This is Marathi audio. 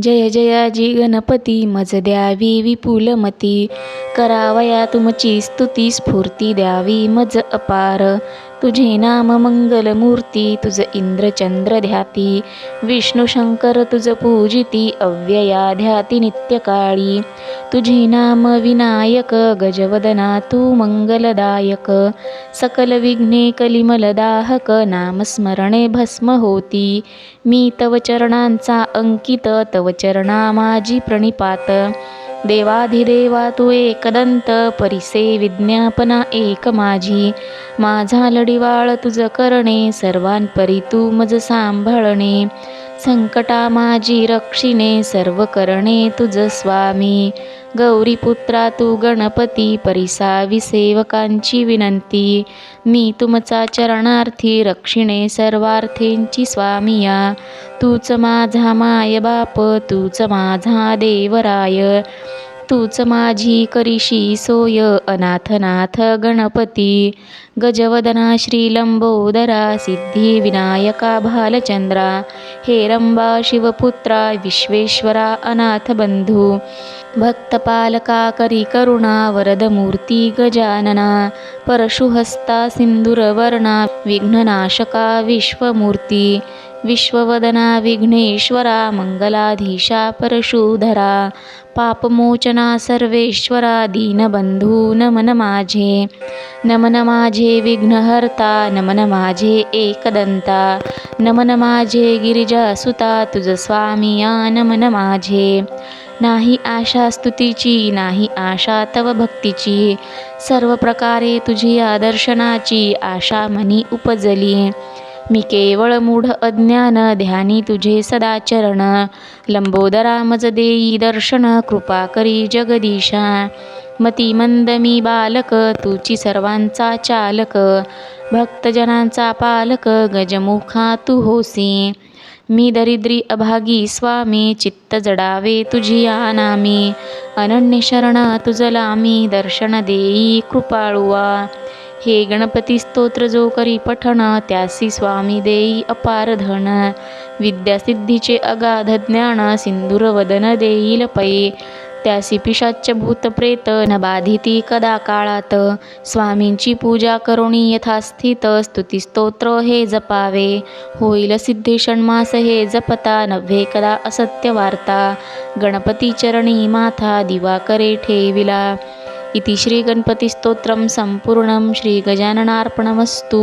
जय जयाजी गणपती मज द्यावी विपुलमती करावया तुमची स्तुती स्फूर्ती द्यावी मज अपार. तुझे नाम मंगलमूर्ती तुझ इंद्रचंद्र ध्याती विष्णू शंकर तुझ पूजिती अव्यया ध्याती नित्यकाळी. तुझे नाम विनायक गजवदना तू मंगलदायक. सकल विघ्ने कलिमलदाहक नामस्मरणे भस्म होती. मी तव चरणांचा अंकित तव चरणा माझी प्रणिपात. देवाधिदेवा तू एकदंत परिसे विज्ञापना एक माझी. माझा लढिवाळ तुझ करणे सर्वांपरी तू मज सांभाळणे. संकटा माझी रक्षिणे सर्व करणे तुझ स्वामी. गौरीपुत्रा तू गणपती परिसावी सेवकांची विनंती. मी तुमचा चरणार्थी रक्षिणे सर्वार्थेंची स्वामिया. तूच माझा माय बाप तूच माझा देवराय. तूच माझी करिशी सोय अनाथनाथ गणपती. गजवदना श्रीलंबोदरा सिद्धी विनायका भालचंद्रा. हेरंबा शिवपुत्रा विश्वेश्वरा अनाथ बंधू. भक्तपालका करी करुणा वरदमूर्ती गजानना परशुहस्ता सिन्दूरवर्णा विघ्ननाशका विश्वमूर्ती विश्ववदना विघ्नेश्वरा मंगलाधीशा परशुधरा पापमोचना सर्वेश्वरा दीनबंधू नमन माझे नमन माझे विघ्नहर्ता नमन माझे एकदंता नमन माझे गिरिजासुता तुझ स्वामिया नमन माझे. नाही आशा स्तुतीची नाही आशा तव भक्तीची सर्व प्रकारे तुझी आदर्शनाची आशा मनी उपजली. मी केवळ मूढ अज्ञान ध्यानी तुझे सदाचरण. लंबोदरा मज देई दर्शन कृपा करी जगदीशा. मती मंद मी बालक तुची सर्वांचा चालक. भक्तजनांचा पालक गजमुखा तू होसी. मी दरिद्री अभागी स्वामी चित्त जडावे तुझी आनामी. अनन्य शरण तुझलामी दर्शन देई कृपाळुवा. हे गणपती स्तोत्र जो करी पठण त्यासी स्वामी देई अपार धन. विद्यासिद्धीचे अगाध ज्ञान सिंदूर वदन देईल पै. त्यासी पिशाच्च प्रेत न बाधिती कदा काळात. स्वामींची पूजा करुणी यथास्थित स्तुतिस्तोत्र हे जपावे. होईल सिद्धी षण्मास हे जपता नव्हे कदा असत्य वार्ता. गणपती चरणी माथा दिवा करे ठेविला. इति श्रीगणपतिस्तोत्रं सम्पूर्णं श्रीगजाननार्पणमस्तु।